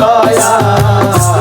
দয়া।